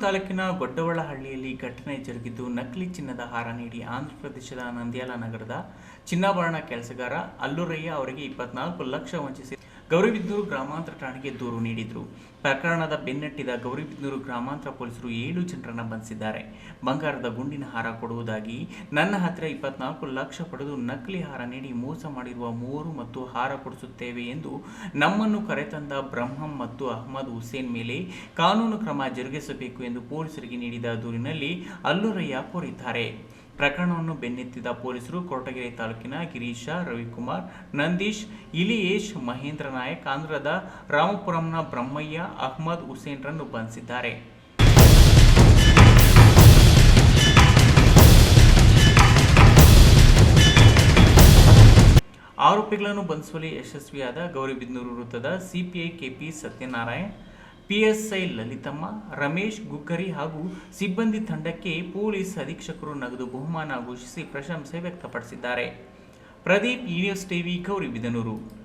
ತಾಲೂಕಿನ ಗೊಡ್ಡವಳಹಳ್ಳಿಯಲ್ಲಿ ಘಟನೆ ಜರುಗಿದ್ದು, ನಕಲಿ ಚಿನ್ನದ ಹಾರ ನೀಡಿ ಆಂಧ್ರಪ್ರದೇಶದ ನಂದ್ಯಾಲ ನಗರದ ಚಿನ್ನಾಭರಣ ಕೆಲಸಗಾರ ಅಲ್ಲುರಯ್ಯ ಅವರಿಗೆ ಇಪ್ಪತ್ನಾಲ್ಕು ಲಕ್ಷ ವಂಚಿಸಿ ಗೌರಿಬಿದನೂರು ಗ್ರಾಮಾಂತರ ಠಾಣೆಗೆ ದೂರು ನೀಡಿದ್ರು. ಪ್ರಕರಣದ ಬೆನ್ನಟ್ಟಿದ ಗೌರಿಬಿದನೂರು ಗ್ರಾಮಾಂತರ ಪೊಲೀಸರು ಏಳು ಜನರನ್ನ ಬಂಧಿಸಿದ್ದಾರೆ. ಬಂಗಾರದ ಗುಂಡಿನ ಹಾರ ಕೊಡುವುದಾಗಿ ನನ್ನ ಹತ್ತಿರ ಇಪ್ಪತ್ನಾಲ್ಕು ಲಕ್ಷ ಪಡೆದು ನಕಲಿ ಹಾರ ನೀಡಿ ಮೋಸ ಮಾಡಿರುವ ಮೂವರು ಮತ್ತು ಹಾರ ಕೊಡಿಸುತ್ತೇವೆ ಎಂದು ನಮ್ಮನ್ನು ಕರೆತಂದ ಬ್ರಹ್ಮಂ ಮತ್ತು ಅಹ್ಮದ್ ಹುಸೇನ್ ಮೇಲೆ ಕಾನೂನು ಕ್ರಮ ಜರುಗಿಸಬೇಕು ಎಂದು ಪೊಲೀಸರಿಗೆ ನೀಡಿದ ದೂರಿನಲ್ಲಿ ಅಲ್ಲೂರಯ್ಯ ಕೋರಿದ್ದಾರೆ. ಪ್ರಕರಣವನ್ನು ಬೆನ್ನೆತ್ತಿದ ಪೊಲೀಸರು ಕೊರಟಗೆರೆ ತಾಲೂಕಿನ ಗಿರೀಶ, ರವಿಕುಮಾರ್, ನಂದೀಶ್, ಇಲಿಯೇಶ್, ಮಹೇಂದ್ರ ನಾಯಕ್, ಆಂಧ್ರದ ರಾಮಪುರಂನ ಬ್ರಹ್ಮಯ್ಯ, ಅಹ್ಮದ್ ಹುಸೇನ್ರನ್ನು ಬಂಧಿಸಿದ್ದಾರೆ. ಆರೋಪಿಗಳನ್ನು ಬಂಧಿಸುವಲ್ಲಿ ಯಶಸ್ವಿಯಾದ ಗೌರಿಬಿದನೂರು ವೃತ್ತದ CPI KP Satyanarayan PSI Lalithamma, Ramesh Guggari ಹಾಗೂ ಸಿಬ್ಬಂದಿ ತಂಡಕ್ಕೆ ಪೊಲೀಸ್ ಅಧೀಕ್ಷಕರು ನಗದು ಬಹುಮಾನ ಘೋಷಿಸಿ ಪ್ರಶಂಸೆ ವ್ಯಕ್ತಪಡಿಸಿದ್ದಾರೆ. Pradeep universe TV Gauribidanur